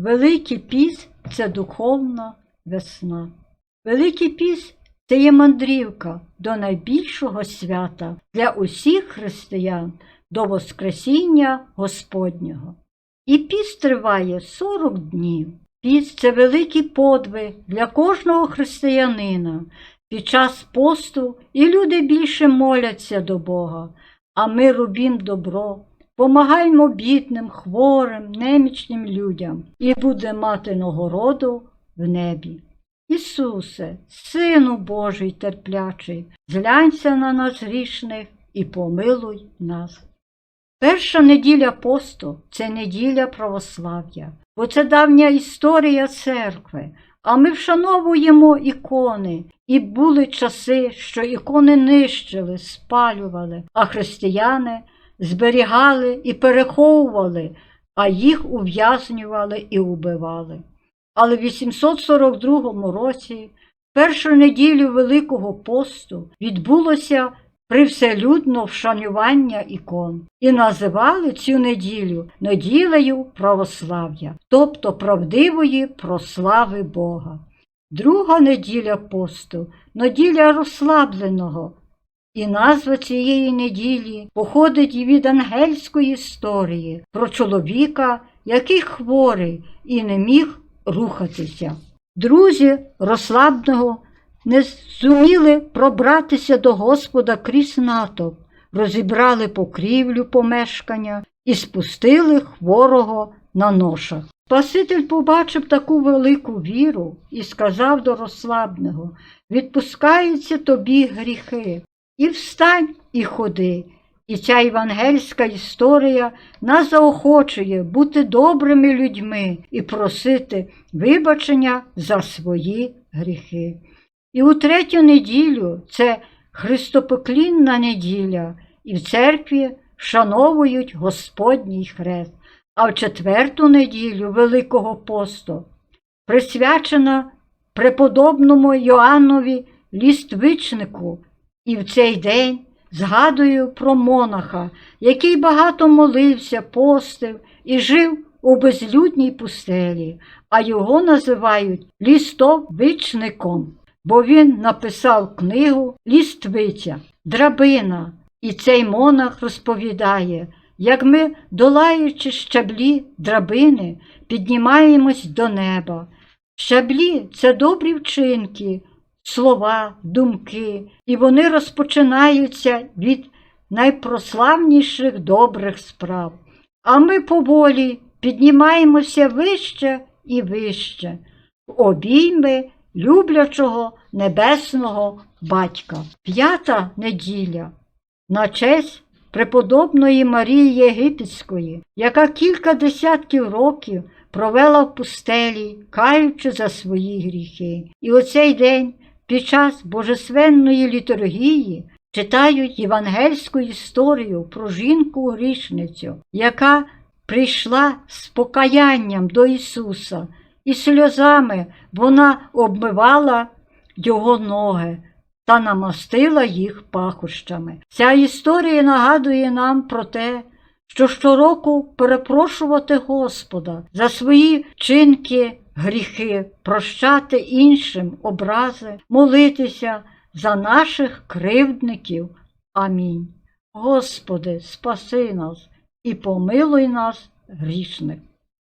Великий піс це духовна весна. Великий піс це є мандрівка до найбільшого свята для усіх християн до Воскресіння Господнього. І піс триває 40 днів. Піс це великий подвиг для кожного християнина. Під час посту і люди більше моляться до Бога, а ми робім добро, помагаємо бідним, хворим, немічним людям і буде мати нагороду в небі. Ісусе, Сину Божий терплячий, зглянься на нас грішних і помилуй нас. Перша неділя посту це неділя православ'я, бо це давня історія церкви, а ми вшановуємо ікони, і були часи, що ікони нищили, спалювали, а християни зберігали і переховували, а їх ув'язнювали і убивали. Але в 842 році, першу неділю Великого посту, відбулося привселюдно вшанування ікон і називали цю неділю неділею православ'я, тобто правдивої прослави Бога. Друга неділя посту неділя розслабленого. І назва цієї неділі походить від ангельської історії про чоловіка, який хворий і не міг рухатися. Друзі розслабного не зуміли пробратися до Господа крізь натовп, розібрали покрівлю помешкання і спустили хворого на ношах. Спаситель побачив таку велику віру і сказав до розслабного відпускаються тобі гріхи, і встань і ходи. І ця євангельська історія нас заохочує бути добрими людьми і просити вибачення за свої гріхи. І у третю неділю це Христопоклінна неділя, і в церкві вшановують Господній хрест, а в четверту неділю Великого посту присвячена преподобному Йоаннові ліствичнику, і в цей день згадую про монаха, який багато молився, постив і жив у безлюдній пустелі, а його називають лістовичником, бо він написав книгу Ліствиця, драбина. І цей монах розповідає, як ми, долаючи щаблі драбини, піднімаємось до неба. Щаблі це добрі вчинки, слова, думки, і вони розпочинаються від найпрославніших добрих справ. А ми поволі піднімаємося вище і вище, в обійми люблячого небесного батька. П'ята неділя на честь преподобної Марії Єгипетської, яка кілька десятків років провела в пустелі, каючи за свої гріхи. І у цей день під час божественної літургії читають євангельську історію про жінку грішницю, яка прийшла з покаянням до Ісуса, і сльозами вона обмивала його ноги та намастила їх пахощами. Ця історія нагадує нам про те, що щороку перепрошувати Господа за свої вчинки, гріхи, прощати іншим образи, молитися за наших кривдників. Амінь. Господи, спаси нас і помилуй нас, грішних.